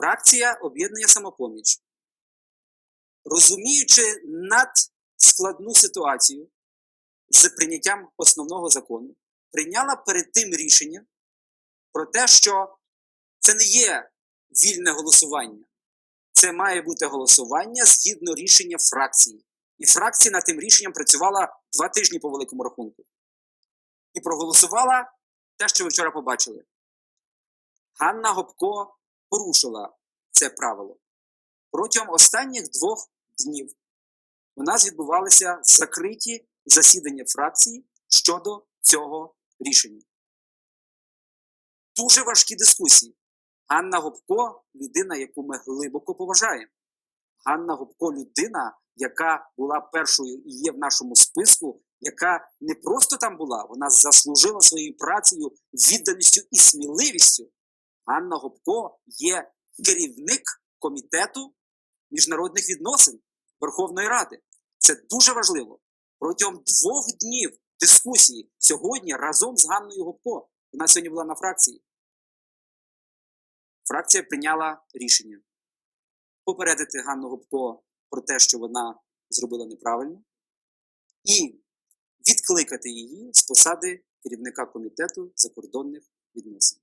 Фракція об'єднання самопоміч, розуміючи надскладну ситуацію з прийняттям основного закону, прийняла перед тим рішення про те, що це не є вільне голосування. Це має бути голосування згідно рішення фракції. І фракція над тим рішенням працювала два тижні по великому рахунку. І проголосувала те, що ви вчора побачили. Ганна Гопко порушила це правило. Протягом останніх двох днів у нас відбувалися закриті засідання фракції щодо цього рішення. Дуже важкі дискусії. Ганна Гопко людина, яку ми глибоко поважаємо. Ганна Гопко людина, яка була першою і є в нашому списку, яка не просто там була, вона заслужила своєю працею, відданістю і сміливістю. Ганна Гопко є керівник комітету міжнародних відносин Верховної Ради. Це дуже важливо. Протягом двох днів дискусії сьогодні разом з Ганною Гопко. Вона сьогодні була на фракції. Фракція прийняла рішення попередити Ганну Гопко про те, що вона зробила неправильно, і відкликати її з посади керівника комітету закордонних відносин.